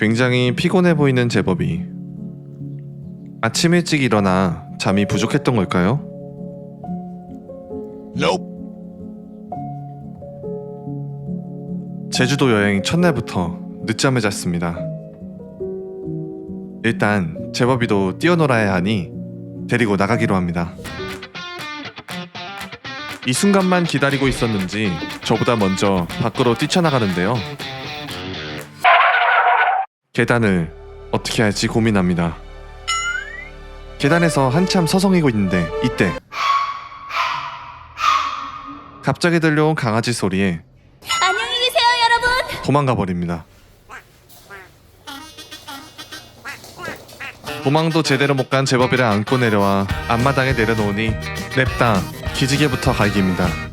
굉장히 피곤해 보이는 제법이 아침 일찍 일어나 잠이 부족했던 걸까요? Nope. 제주도 여행 첫날부터 늦잠을 잤습니다. 일단 제법이도 뛰어놀아야 하니 데리고 나가기로 합니다. 이 순간만 기다리고 있었는지 저보다 먼저 밖으로 뛰쳐나가는데요. 계단을 어떻게 할지 고민합니다. 계단에서 한참 서성이고 있는데 이때 갑자기 들려온 강아지 소리에 안녕히 계세요, 여러분. 도망가 버립니다. 도망도 제대로 못 간 제법이를 안고 내려와 앞마당에 내려놓으니 냅다 기지개부터 갈깁니다.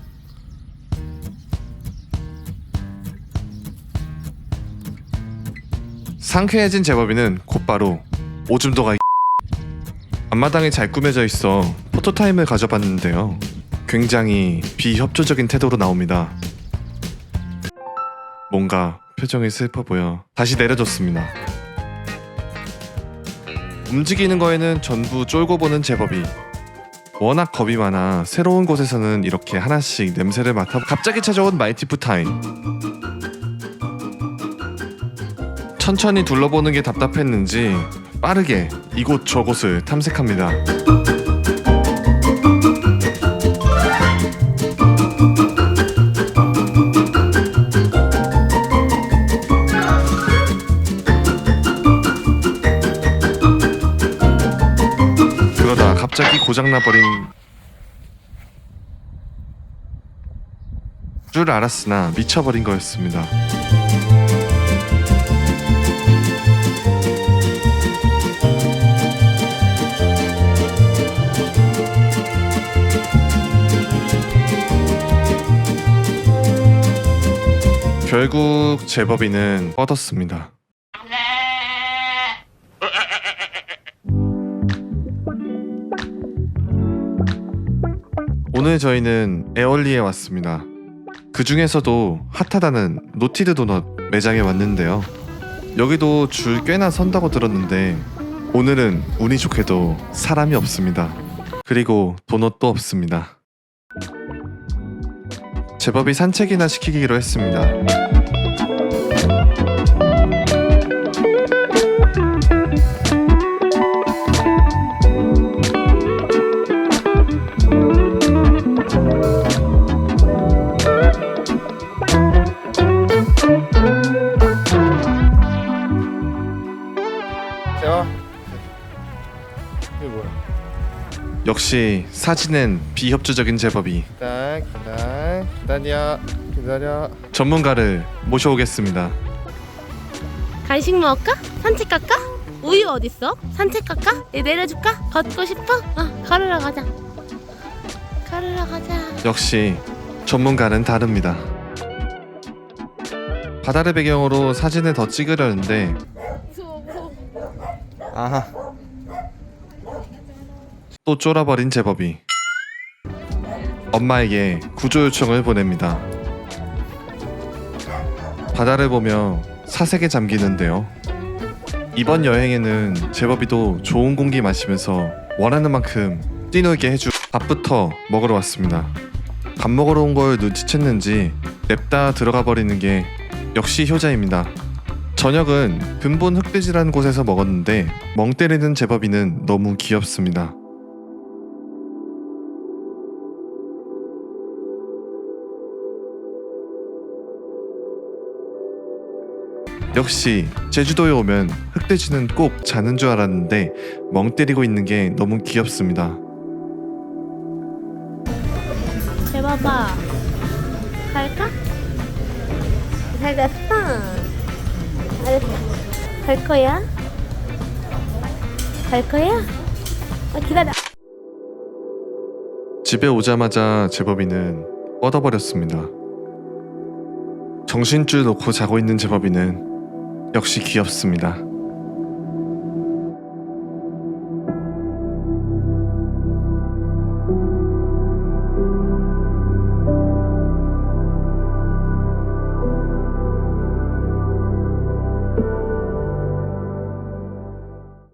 상쾌해진 제법이는 곧바로 오줌도가 앞마당이 잘 꾸며져 있어 포토타임을 가져봤는데요. 굉장히 비협조적인 태도로 나옵니다. 뭔가 표정이 슬퍼 보여 다시 내려줬습니다. 움직이는 거에는 전부 쫄고 보는 제법이 워낙 겁이 많아 새로운 곳에서는 이렇게 하나씩 냄새를 맡아 갑자기 찾아온 마이티프 타임 천천히 둘러보는 게 답답했는지 빠르게 이곳 저곳을 탐색합니다. 그러다 갑자기 고장나버린 줄 알았으나 미쳐버린 거였습니다. 결국 제법이는 뻗었습니다. 오늘 저희는 에얼리에 왔습니다. 그 중에서도 핫하다는 노티드 도넛 매장에 왔는데요. 여기도 줄 꽤나 선다고 들었는데 오늘은 운이 좋게도 사람이 없습니다. 그리고 도넛도 없습니다. 제법이 산책이나 시키기로 했습니다. 자. 이게 뭐야? 역시 사진엔 비협조적인 제법이 기다, 기다, 기다려, 기다려. 전문가를 모셔오겠습니다. 간식 먹을까? 산책 갈까? 우유 어딨어? 산책 갈까? 얘 내려줄까? 걷고 싶어? 어, 걸으러 가자. 걸으러 가자. 역시 전문가는 다릅니다. 바다를 배경으로 사진을 더 찍으려는데 무서워, 무서워. 아하. 또 쫄아버린 제법이 엄마에게 구조 요청을 보냅니다. 바다를 보며 사색에 잠기는데요. 이번 여행에는 제법이도 좋은 공기 마시면서 원하는 만큼 뛰놀게 해주 밥부터 먹으러 왔습니다. 밥 먹으러 온 걸 눈치챘는지 냅다 들어가 버리는 게 역시 효자입니다. 저녁은 근본 흑돼지라는 곳에서 먹었는데 멍 때리는 제법이는 너무 귀엽습니다. 역시 제주도에 오면 흑돼지는 꼭 자는 줄 알았는데 멍 때리고 있는 게 너무 귀엽습니다. 대봐봐. 갈까? 잘 갔어. 알았어. 갈 거야? 갈 거야? 아, 기다려. 집에 오자마자 제법이는 뻗어버렸습니다. 정신줄 놓고 자고 있는 제법이는 역시 귀엽습니다.